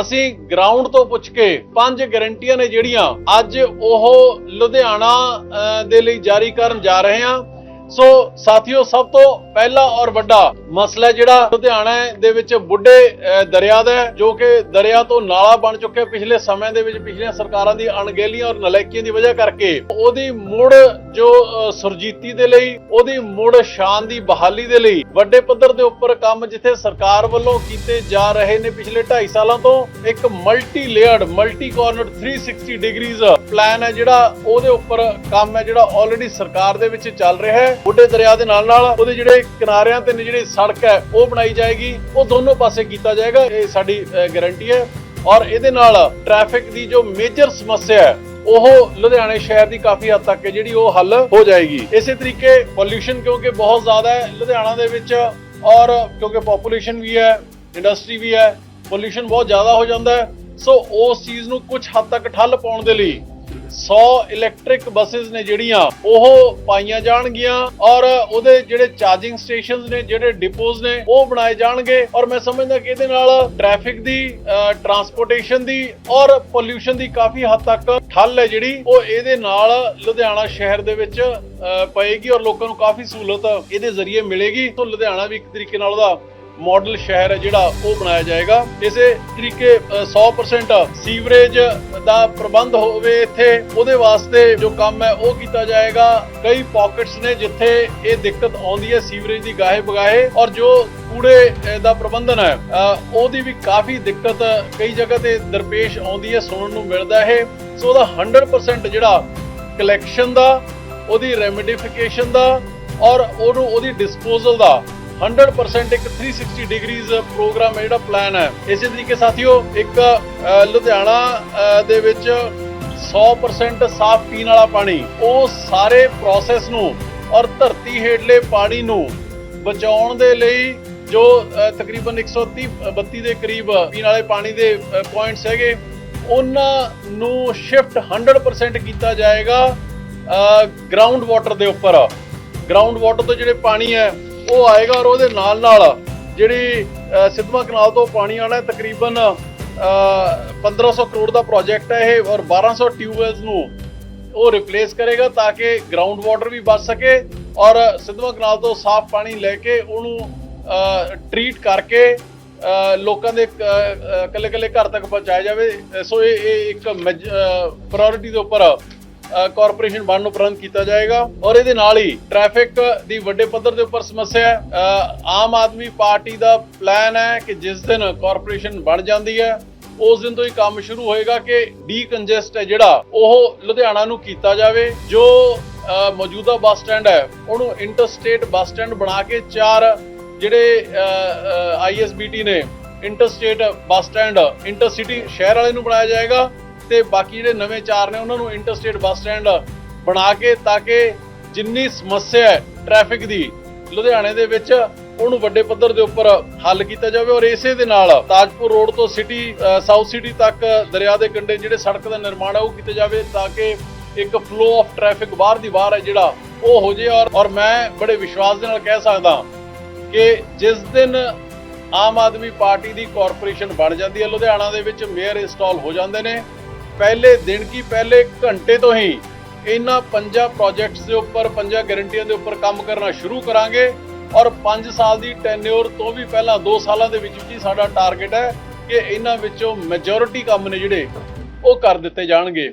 ਅਸੀਂ ਗਰਾਊਂਡ ਤੋਂ ਪੁੱਛ ਕੇ ਪੰਜ ਗਾਰੰਟੀਆਂ ਨੇ ਜਿਹੜੀਆਂ ਅੱਜ ਉਹ ਲੁਧਿਆਣਾ ਦੇ ਲਈ ਜਾਰੀ ਕਰਨ ਜਾ ਰਹੇ ਹਾਂ। ਸੋ ਸਾਥੀਓ, ਸਭ ਤੋਂ ਪਹਿਲਾ ਔਰ ਵੱਡਾ ਮਸਲਾ ਜਿਹੜਾ ਲੁਧਿਆਣਾ ਦੇ ਵਿੱਚ ਬੁੱਢੇ ਦਰਿਆ ਦਾ ਜੋ ਕਿ ਦਰਿਆ ਤੋਂ ਨਾਲਾ ਬਣ ਚੁੱਕਿਆ ਪਿਛਲੇ ਸਮੇਂ ਦੇ ਵਿੱਚ, ਪਿਛਲੀਆਂ ਸਰਕਾਰਾਂ ਦੀ ਅਣਗਹਿਲੀਆਂ ਔਰ ਨਲਾਇਕੀਆਂ ਦੀ ਵਜ੍ਹਾ ਕਰਕੇ। ਉਹਦੀ ਮੁੜ ਜੋ ਸੁਰਜੀਤੀ ਦੇ ਲਈ, ਉਹਦੀ ਮੁੜ ਸ਼ਾਨ ਦੀ ਬਹਾਲੀ ਦੇ ਲਈ ਵੱਡੇ ਪੱਧਰ ਦੇ ਉੱਪਰ ਕੰਮ ਜਿੱਥੇ ਸਰਕਾਰ ਵੱਲੋਂ ਕੀਤੇ ਜਾ ਰਹੇ ਨੇ ਪਿਛਲੇ 2.5 ਸਾਲਾਂ ਤੋਂ, ਇੱਕ multi layered multi cornered 360 degrees plan ਹੈ ਜਿਹੜਾ, ਉਹਦੇ ਉੱਪਰ ਕੰਮ ਹੈ ਜਿਹੜਾ ਆਲਰੇਡੀ ਸਰਕਾਰ ਦੇ ਵਿੱਚ ਚੱਲ ਰਿਹਾ ਹੈ। ਬੁੱਢੇ ਦਰਿਆ ਦੇ ਨਾਲ ਨਾਲ ਉਹਦੇ ਜਿਹੜੇ ਕਿਨਾਰਿਆਂ ਤੇ ਜਿਹੜੀ ਸੜਕ ਹੈ, ਉਹ ਬਣਾਈ ਜਾਏਗੀ। ਉਹ ਦੋਨੋਂ ਪਾਸੇ ਕੀਤਾ ਜਾਏਗਾ। ਇਹ ਸਾਡੀ ਗਾਰੰਟੀ ਹੈ। ਔਰ ਇਹਦੇ ਨਾਲ ਟ੍ਰੈਫਿਕ ਦੀ ਜੋ ਮੇਜਰ ਸਮੱਸਿਆ ਹੈ, ਉਹ ਲੁਧਿਆਣੇ ਸ਼ਹਿਰ ਦੀ ਕਾਫੀ ਹੱਦ ਤੱਕ ਹੈ, ਜਿਹੜੀ ਉਹ ਹੱਲ ਹੋ ਜਾਏਗੀ। ਇਸੇ ਤਰੀਕੇ ਪੋਲਿਊਸ਼ਨ ਕਿਉਂਕਿ ਬਹੁਤ ਜ਼ਿਆਦਾ ਹੈ ਲੁਧਿਆਣਾ ਦੇ ਵਿੱਚ ਔਰ ਕਿਉਂਕਿ ਪੋਪੂਲੇਸ਼ਨ ਵੀ ਹੈ ਇੰਡਸਟਰੀ ਵੀ ਹੈ ਪੋਲਿਊਸ਼ਨ ਬਹੁਤ ਜ਼ਿਆਦਾ ਹੋ ਜਾਂਦਾ ਹੈ। ਸੋ ਉਸ ਚੀਜ਼ ਨੂੰ ਕੁਝ ਹੱਦ ਤੱਕ ਠੱਲ ਪਾਉਣ ਦੇ ਲਈ 100 ਇਲੈਕਟ੍ਰਿਕ ਬੱਸਸ ਨੇ ਜਿਹੜੀਆਂ, ਉਹ ਪਾਈਆਂ ਜਾਣਗੀਆਂ ਔਰ ਉਹਦੇ ਜਿਹੜੇ ਚਾਰਜਿੰਗ ਸਟੇਸ਼ਨਸ ਨੇ, ਜਿਹੜੇ ਡਿਪੋਜ਼ ਨੇ, ਉਹ ਬਣਾਏ ਜਾਣਗੇ ਔਰ ਮੈਂ ਸਮਝਦਾ ਕਿ ਇਹਦੇ ਨਾਲ ਟ੍ਰੈਫਿਕ ਦੀ ਟਰਾਂਸਪੋਰਟੇਸ਼ਨ ਦੀ ਔਰ ਪੋਲਿਊਸ਼ਨ ਦੀ ਕਾਫੀ ਹੱਦ ਤੱਕ ਠੱਲ ਹੈ ਜਿਹੜੀ, ਉਹ ਇਹਦੇ ਨਾਲ ਲੁਧਿਆਣਾ ਸ਼ਹਿਰ ਦੇ ਵਿੱਚ ਪਏਗੀ ਔਰ ਲੋਕਾਂ ਨੂੰ ਕਾਫੀ ਸਹੂਲਤ ਇਹਦੇ ਜ਼ਰੀਏ ਮਿਲੇਗੀ। ਤੋਂ ਲੁਧਿਆਣਾ ਵੀ ਇੱਕ ਤਰੀਕੇ ਨਾਲ ਉਹਦਾ ਮਾਡਲ ਸ਼ਹਿਰ ਹੈ ਜਿਹੜਾ ਉਹ ਬਣਾਇਆ ਜਾਏਗਾ। ਇਸੇ ਤਰੀਕੇ ਅ, 100% ਸੀਵਰੇਜ ਦਾ ਪ੍ਰਬੰਧ ਹੋਵੇ ਇੱਥੇ ਉਹਦੇ ਵਾਸਤੇ ਜੋ ਕੰਮ ਹੈ ਉਹ ਕੀਤਾ ਜਾਏਗਾ। ਕਈ ਪਾਕਟਸ ਨੇ ਜਿੱਥੇ ਇਹ ਦਿੱਕਤ ਆਉਂਦੀ ਹੈ ਸੀਵਰੇਜ ਦੀ ਗਾਹੇ ਬਗਾਹੇ ਔਰ ਜੋ ਕੂੜੇ ਦਾ ਪ੍ਰਬੰਧਨ ਹੈ ਉਹਦੀ ਵੀ ਕਾਫੀ ਦਿੱਕਤ ਕਈ ਜਗ੍ਹਾ ਤੇ ਦਰਪੇਸ਼ ਆਉਂਦੀ ਹੈ ਸੁਣਨ ਨੂੰ ਮਿਲਦਾ ਹੈ। ਸੋ ਉਹਦਾ 100% ਜਿਹੜਾ ਕਲੈਕਸ਼ਨ ਦਾ ਉਹਦੀ ਰੈਮੀਡੀਫਿਕੇਸ਼ਨ ਦਾ ਔਰ ਉਹਨੂੰ ਉਹਦੀ ਡਿਸਪੋਜ਼ਲ ਦਾ 100% ਇੱਕ 360 ਡਿਗਰੀਜ਼ ਪ੍ਰੋਗਰਾਮ ਹੈ ਜਿਹੜਾ ਪਲਾਨ ਹੈ। ਇਸੇ ਤਰੀਕੇ ਸਾਥੀਓ ਇੱਕ ਲੁਧਿਆਣਾ ਦੇ ਵਿੱਚ 100% ਸਾਫ਼ ਪੀਣ ਵਾਲਾ ਪਾਣੀ ਉਹ ਸਾਰੇ ਪ੍ਰੋਸੈਸ ਨੂੰ ਔਰ ਧਰਤੀ ਹੇਠਲੇ ਪਾਣੀ ਨੂੰ ਬਚਾਉਣ ਦੇ ਲਈ ਜੋ ਅ, ਤਕਰੀਬਨ 130 32 ਦੇ ਕਰੀਬ ਪੀਣ ਵਾਲੇ ਪਾਣੀ ਦੇ ਪੁਆਇੰਟਸ ਹੈਗੇ ਉਹਨਾਂ ਨੂੰ ਸ਼ਿਫਟ 100% ਕੀਤਾ ਜਾਏਗਾ ਗਰਾਊਂਡ ਵਾਟਰ ਦੇ ਉੱਪਰ। ਗਰਾਊਂਡ ਵਾਟਰ ਤੋਂ ਜਿਹੜੇ ਪਾਣੀ ਹੈ ਉਹ ਆਏਗਾ ਔਰ ਉਹਦੇ ਨਾਲ ਨਾਲ ਜਿਹੜੀ ਅ, ਕਨਾਲ ਤੋਂ ਪਾਣੀ ਆਣਾ ਤਕਰੀਬਨ ਅ, 1500 ਕਰੋੜ ਦਾ ਪ੍ਰੋਜੈਕਟ ਹੈ ਇਹ ਔਰ 1200 ਟਿਊਬਵੈਲਸ ਨੂੰ ਉਹ ਰਿਪਲੇਸ ਕਰੇਗਾ ਤਾਂ ਕਿ ਗਰਾਊਂਡ ਵਾਟਰ ਵੀ ਬਚ ਸਕੇ ਔਰ ਸਿੱਧਵਾਂ ਕਨਾਲ ਤੋਂ ਸਾਫ਼ ਪਾਣੀ ਲੈ ਕੇ ਉਹਨੂੰ ਟ੍ਰੀਟ ਕਰਕੇ ਲੋਕਾਂ ਦੇ ਕੱਲੇ ਕੱਲੇ ਘਰ ਤੱਕ ਪਹੁੰਚਾਇਆ ਜਾਵੇ। ਸੋ ਇਹ ਇਹ ਇੱਕ ਪ੍ਰਾਇੋਰਟੀ ਦੇ ਉੱਪਰ ਕਾਰਪੋਰੇਸ਼ਨ ਬਣਨ ਨੂੰ ਕੀਤਾ ਜਾਏਗਾ ਔਰ ਇਹਦੇ ਨਾਲ ਹੀ ਟ੍ਰੈਫਿਕ ਦੀ ਵੱਡੇ ਪੱਧਰ ਦੇ ਉੱਪਰ ਸਮੱਸਿਆ ਹੈ। ਆਮ ਆਦਮੀ ਪਾਰਟੀ ਦਾ ਪਲਾਨ ਹੈ ਕਿ ਜਿਸ ਦਿਨ ਕਾਰਪੋਰੇਸ਼ਨ ਬਣ ਜਾਂਦੀ ਹੈ, ਉਸ ਦਿਨ ਤੋਂ ਹੀ ਕੰਮ ਸ਼ੁਰੂ ਹੋਏਗਾ ਕਿ ਡੀਕੰਜੈਸਟ ਹੈ ਜਿਹੜਾ, ਉਹ ਲੁਧਿਆਣਾ ਨੂੰ ਕੀਤਾ ਜਾਵੇ, ਜੋ ਮੌਜੂਦਾ ਬੱਸ ਸਟੈਂਡ ਹੈ, ਉਹਨੂੰ ਇੰਟਰਸਟੇਟ ਬੱਸ ਸਟੈਂਡ ਬਣਾ ਕੇ ਚਾਰ ਜਿਹੜੇ ਆਈਐਸਬੀਟੀ ਨੇ ਇੰਟਰਸਟੇਟ ਬੱਸ ਸਟੈਂਡ ਇੰਟਰਸਿਟੀ ਸ਼ਹਿਰ ਵਾਲੇ ਨੂੰ ਬਣਾਇਆ ਜਾਏਗਾ। ਤੇ ਬਾਕੀ ਜਿਹੜੇ ਨਵੇਂ ਚਾਰ ਨੇ ਉਹਨਾਂ ਨੂੰ ਇੰਟਰਸਟੇਟ ਬੱਸ ਸਟੈਂਡ ਬਣਾ ਕੇ ਤਾਂ ਕਿ ਜਿੰਨੀ ਸਮੱਸਿਆ ਹੈ ਟ੍ਰੈਫਿਕ ਦੀ ਲੁਧਿਆਣੇ ਦੇ ਵਿੱਚ, ਉਹਨੂੰ ਵੱਡੇ ਪੱਧਰ ਦੇ ਉੱਪਰ ਹੱਲ ਕੀਤਾ ਜਾਵੇ ਔਰ ਇਸੇ ਦੇ ਨਾਲ ਤਾਜਪੁਰ ਰੋਡ ਤੋਂ ਸਿਟੀ ਸਾਊਥ ਸਿਟੀ ਤੱਕ ਦਰਿਆ ਦੇ ਕੰਢੇ ਜਿਹੜੇ ਸੜਕ ਦਾ ਨਿਰਮਾਣ ਹੈ ਉਹ ਕੀਤਾ ਜਾਵੇ ਤਾਂ ਕਿ ਇੱਕ ਫਲੋ ਆਫ ਟ੍ਰੈਫਿਕ ਬਾਹਰ ਦੀ ਬਾਹਰ ਹੈ ਜਿਹੜਾ ਉਹ ਹੋ ਜੇ ਔਰ ਔਰ ਮੈਂ ਬੜੇ ਵਿਸ਼ਵਾਸ ਦੇ ਨਾਲ ਕਹਿ ਸਕਦਾ ਕਿ ਜਿਸ ਦਿਨ ਆਮ ਆਦਮੀ ਪਾਰਟੀ ਦੀ ਕਾਰਪੋਰੇਸ਼ਨ ਬਣ ਜਾਂਦੀ ਹੈ, ਲੁਧਿਆਣਾ ਦੇ ਵਿੱਚ ਮੇਅਰ ਇੰਸਟਾਲ ਹੋ ਜਾਂਦੇ ਨੇ। ਪਹਿਲੇ ਦਿਨ ਕੀ ਪਹਿਲੇ ਘੰਟੇ ਤੋਂ ਹੀ ਇਹਨਾਂ ਪੰਜਾਂ ਪ੍ਰੋਜੈਕਟਸ ਦੇ ਉੱਪਰ, ਪੰਜਾਂ ਗਾਰੰਟੀਆਂ ਦੇ ਉੱਪਰ ਕੰਮ ਕਰਨਾ ਸ਼ੁਰੂ ਕਰਾਂਗੇ ਔਰ 5 ਸਾਲ ਦੀ ਟੈਨਿਓਰ ਤੋਂ ਵੀ ਪਹਿਲਾਂ 2 ਸਾਲਾਂ ਦੇ ਵਿੱਚ ਵੀ ਸਾਡਾ ਟਾਰਗੇਟ ਹੈ ਕਿ ਇਹਨਾਂ ਵਿੱਚੋਂ ਮੈਜੋਰਿਟੀ ਕੰਮ ਨੇ ਜਿਹੜੇ ਉਹ ਕਰ ਦਿੱਤੇ ਜਾਣਗੇ।